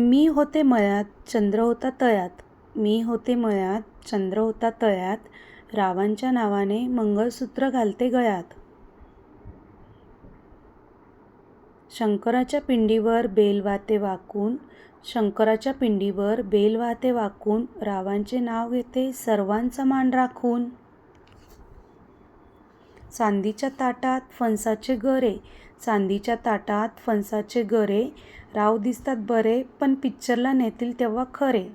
मी होते मळ्यात चंद्र होता तळ्यात मी होते मळ्यात चंद्र होता तळ्यात रावांच्या नावाने मंगळसूत्र घालते गळ्यात. शंकराच्या पिंडीवर बेल वाहते वाकून शंकराच्या पिंडीवर बेल वाहते वाकून रावांचे नाव घेते सर्वांचा मान राखून. चांदीच्या ताटात फणसाचे गरे चांदीच्या ताटात फणसाचे गरे राव दिसतात बरे पण पिक्चरला नेतील तेव्हा खरे.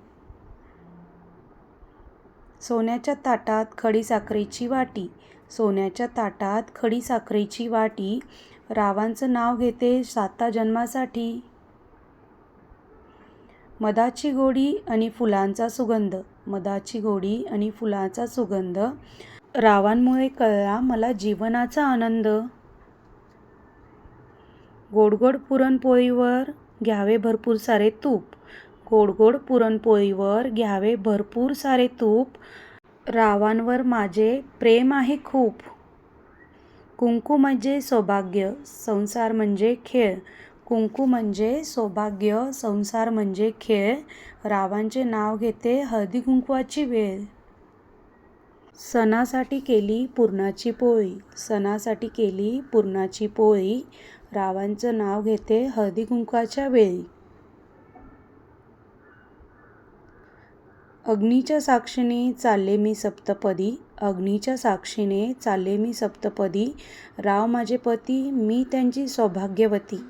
सोन्याच्या ताटात खडी साखरेची वाटी सोन्याच्या ताटात खडी साखरेची वाटी. रावांचं नाव घेते साता जन्मासाठी. मधाची गोडी आणि फुलांचा सुगंध. मधाची गोडी आणि फुलांचा सुगंध. रावांमुळे कळला मला जीवनाचा आनंद. गोड गोड पुरणपोळीवर घ्यावे भरपूर सारे तूप. गोड गोड पुरणपोळीवर घ्यावे भरपूर सारे तूप. रावांवर माझे प्रेम आहे खूप. कुंकू म्हणजे सौभाग्य संसार म्हणजे खेळ. कुंकू म्हणजे सौभाग्य संसार म्हणजे खेळ. रावांचे नाव घेते हळदी कुंकवाची वेळ. सणासाठी केली पुरणाची पोळी. सणासाठी केली पुरणाची पोळी. रावांचं नाव घेते हळदीकुंकवाच्या वेळी. अग्नीच्या साक्षीने चालले मी सप्तपदी. अग्नीच्या साक्षीने चालले मी सप्तपदी. राव माझे पती मी त्यांची सौभाग्यवती.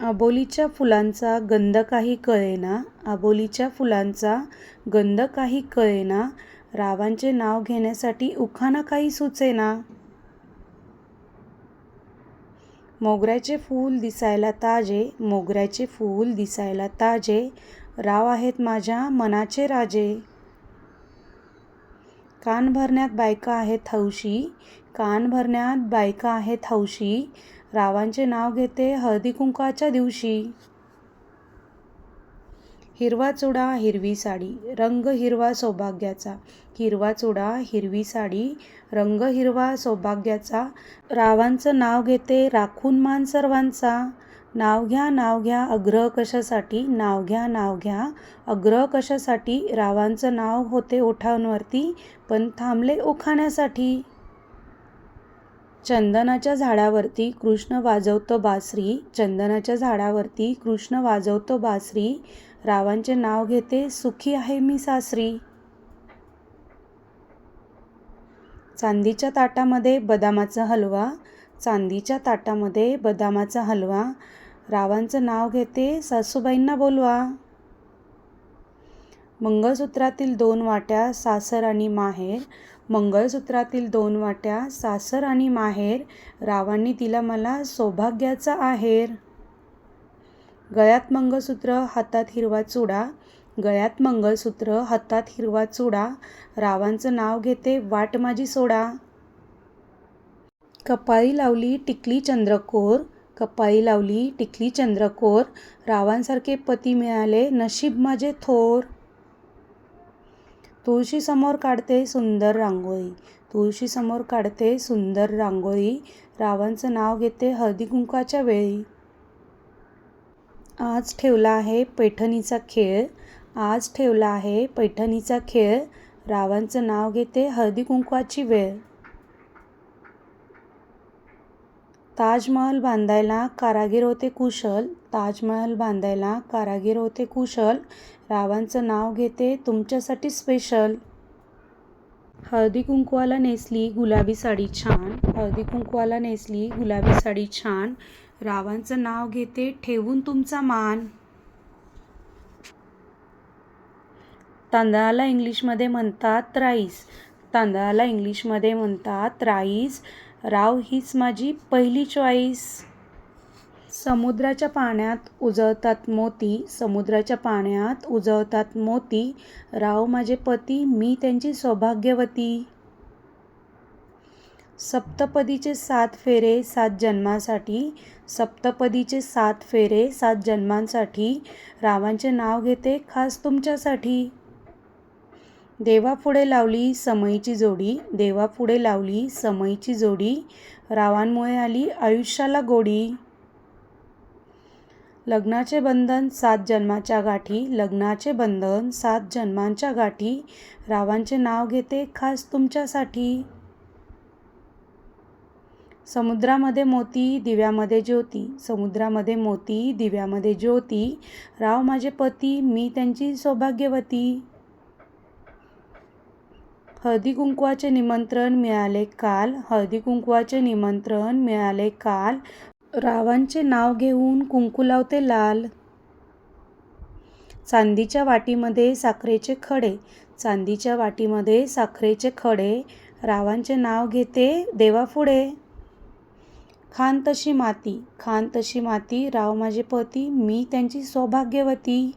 आबोलीच्या फुलांचा गंध काही कळेना. आबोलीच्या फुलांचा गंध काही कळेना. रावांचे नाव घेण्यासाठी उखाणा काही सुचेना. मोगऱ्याचे फूल दिसायला ताजे मोगऱ्याचे फूल दिसायला ताजे राव आहेत माझ्या मनाचे राजे. कान भरण्यात बायका आहेत हौशी कान भरण्यात बायका आहेत हौशी रावांचे नाव घेते हळदी कुंकाच्या दिवशी. हिरवा चुडा हिरवी साडी रंग हिरवा सौभाग्याचा. हिरवा चुडा हिरवी साडी रंग हिरवा सौभाग्याचा. रावांचं नाव घेते राखून मान सर्वांचा. नाव घ्या नाव घ्या अग्रह कशासाठी? नाव घ्या नाव घ्या अग्रह कशासाठी? रावांचं नाव होते ओठांवरती पण थांबले ओखाण्यासाठी. चंदनाच्या झाडावरती कृष्ण वाजवतो बासरी. चंदनाच्या झाडावरती कृष्ण वाजवतो बासरी. रावांचे नाव घेते सुखी आहे मी सासरी. चांदीच्या ताटामध्ये बदामाचा हलवा चांदीच्या ताटामध्ये बदामाचा हलवा रावांचं नाव घेते सासूबाईंना बोलवा. मंगळसूत्रातील दोन वाट्या सासर आणि माहेर मंगळसूत्रातील दोन वाट्या सासर आणि माहेर रावांनी तिला मला सौभाग्याचा आहेर. गळ्यात मंगळसूत्र हातात हिरवा चुडा. गळ्यात मंगळसूत्र हातात हिरवा चुडा. रावांचं नाव घेते वाट माझी सोडा. कपाळी लावली टिकली चंद्रकोर. कपाळी लावली टिकली चंद्रकोर. रावांसारखे पती मिळाले नशीब माझे थोर. तुळशीसमोर काढते सुंदर रांगोळी. तुळशीसमोर काढते सुंदर रांगोळी. रावांचं नाव घेते हळदी कुंकाच्या वेळी. आज ठेवला आहे पैठणीचा खेळ. आज ठेवला आहे पैठणीचा खेळ. रावांचं नाव घेते हळदी कुंकवाची वेळ. ताजमहल बांधायला कारागीर होते कुशल. ताजमहल बांधायला कारागीर होते कुशल. रावांचं नाव घेते तुमच्यासाठी स्पेशल हळदी कुंकवाला नेसली गुलाबी साडी छान. हळदी कुंकवाला नेसली गुलाबी साडी छान. रावांचं नाव घेते ठेवून तुमचा मान. तांदळाला इंग्लिशमध्ये म्हणतात राईस. तांदळाला इंग्लिशमध्ये म्हणतात राईस. राव हीच माझी पहिली चॉईस समुद्राच्या पाण्यात उजळतात मोती समुद्राच्या पाण्यात उजळतात मोती. राव माझे पती मी त्यांची सौभाग्यवती. सप्तपदीचे सात फेरे सात जन्मासाठी सप्तपदीचे सात फेरे सात जन्मांसाठी. रावांचे नाव घेते खास तुमच्यासाठी. देवापुढे लावली समईची जोडी देवापुढे लावली समईची जोडी. रावांमुळे आली आयुष्याला गोडी. लग्नाचे बंधन सात जन्माच्या गाठी लग्नाचे बंधन सात जन्मांच्या गाठी. रावांचे नाव घेते खास तुमच्यासाठी. समुद्रामध्ये मोती दिव्यामध्ये ज्योती. समुद्रामध्ये मोती दिव्यामध्ये ज्योती. राव माझे पती मी त्यांची सौभाग्यवती. हळदी कुंकवाचे निमंत्रण मिळाले काल. हळदी कुंकवाचे निमंत्रण मिळाले काल. रावांचे नाव घेऊन कुंकू लावते लाल. चांदीच्या वाटीमध्ये साखरेचे खडे. चांदीच्या वाटीमध्ये साखरेचे खडे. रावांचे नाव घेते देवापुढे खान तशी माती. खान तशी माती. राव माझे पती. मी त्यांची सौभाग्यवती.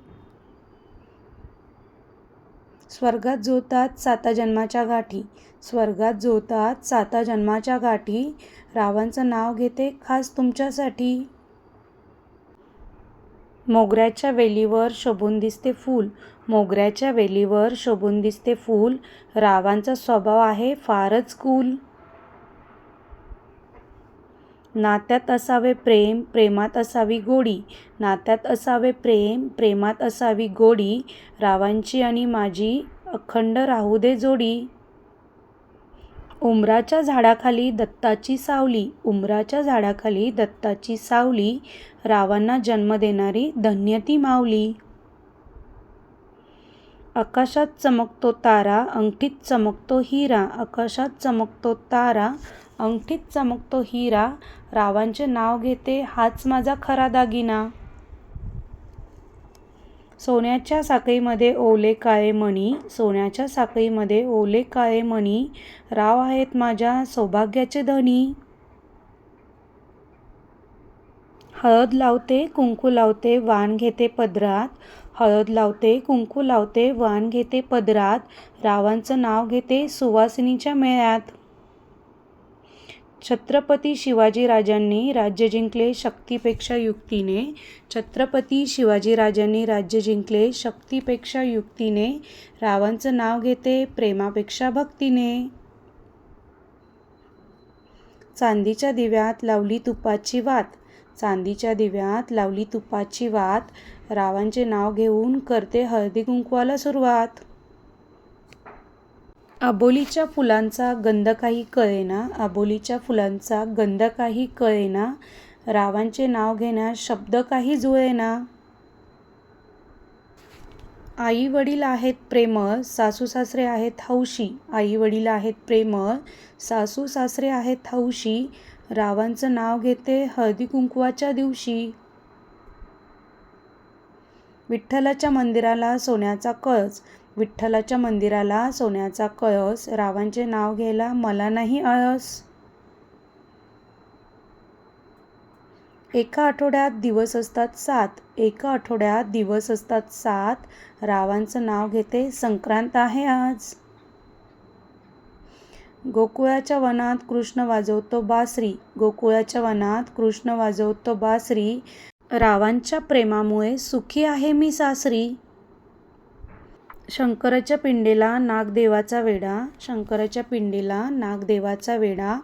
स्वर्गात जोतात साता जन्माच्या गाठी. स्वर्गात जोतात साता जन्माच्या गाठी. रावांचं नाव घेते खास तुमच्यासाठी. मोगऱ्याच्या वेलीवर शोभून दिसते फूल. मोगऱ्याच्या वेलीवर शोभून दिसते फूल. रावांचा स्वभाव आहे फारच कूल नात्यात असावे प्रेम प्रेमात असावी गोडी. नात्यात असावे प्रेम प्रेमात असावी गोडी. रावांची आणि माझी अखंड राहू दे जोडी. उमराच्या झाडाखाली दत्ताची सावली. उमराच्या झाडाखाली दत्ताची सावली. रावांना जन्म देणारी धन्य ती आकाशात चमकतो तारा अंगठीत चमकतो हिरा. आकाशात चमकतो तारा अंगठीत चमकतो हिरा. रावांचे नाव घेते हाच माझा खरा दागिना. सोन्याच्या साखळीमध्ये ओले काळे मणी सोन्याच्या साखळीमध्ये ओले काळे मणी. राव आहेत माझ्या सौभाग्याचे धनी. हळद लावते कुंकू लावते वाण घेते पदरात. हळद लावते कुंकू लावते वाण घेते पदरात. रावांचं नाव घेते सुवासिनीच्या मेळ्यात. छत्रपती शिवाजीराजांनी राज्य जिंकले शक्तीपेक्षा युक्तीने. छत्रपती शिवाजीराजांनी राज्य जिंकले शक्तीपेक्षा युक्तीने. रावांचं नाव घेते प्रेमापेक्षा भक्तीने. चांदीच्या दिव्यात लावली तुपाची वात. चांदीच्या दिव्यात लावली तुपाची वात. रावांचे नाव घेऊन करते हळदी कुंकवाला सुरुवात. आबोलीच्या फुलांचा गंध काही कळेना आबोलीच्या फुलांचा गंध काही कळेना रावांचे नाव घेण्यास शब्द काही जुळेना. आई वडील आहेत प्रेमळ सासू सासरे आहेत हौशी. आई वडील आहेत प्रेमळ सासू सासरे आहेत हौशी. रावांचं नाव घेते हळदी कुंकवाच्या दिवशी. विठ्ठलाच्या मंदिराला सोन्याचा कळस. विठ्ठलाच्या मंदिराला सोन्याचा कळस रावांचे नाव घ्यायला मला नाही आळस. एका आठवड्यात दिवस असतात सात. एका आठवड्यात दिवस असतात सात. रावांचं नाव घेते संक्रांत आहे आज. गोकुळाच्या वनात कृष्ण वाजवतो बासरी. गोकुळाच्या वनात कृष्ण वाजवतो बासरी. रावांच्या प्रेमामुळे सुखी आहे मी सासरी. शंकराच्या पिंडीला नागदेवाचा वेडा शंकराच्या पिंडीला नागदेवाचा वेडा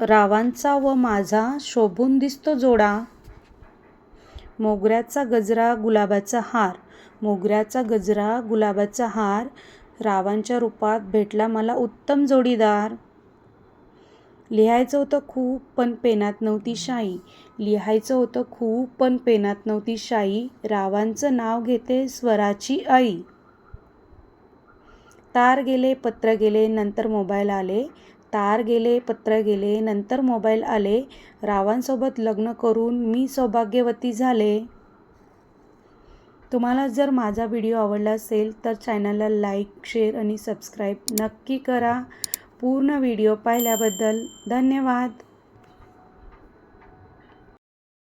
रावांचा व माझा शोभून दिसतो जोडा. मोगऱ्याचा गजरा गुलाबाचा हार. मोगऱ्याचा गजरा गुलाबाचा हार. रावांच्या रूपात भेटला मला उत्तम जोडीदार. लिहायचं होतं खूप पण पेनात नव्हती शाई. लिहायचं होतं खूप पण पेनात नव्हती शाई. रावांचं नाव घेते स्वराची आई. तार गेले पत्र गेले नंतर मोबाईल आले. तार गेले पत्र गेले नंतर मोबाईल आले. रावांसोबत लग्न करून मी सौभाग्यवती झाले. तुम्हाला जर माझा व्हिडिओ आवडला असेल तर चॅनलला लाईक शेअर आणि सबस्क्राईब नक्की करा. पूर्ण व्हिडिओ पाहिल्याबद्दल धन्यवाद.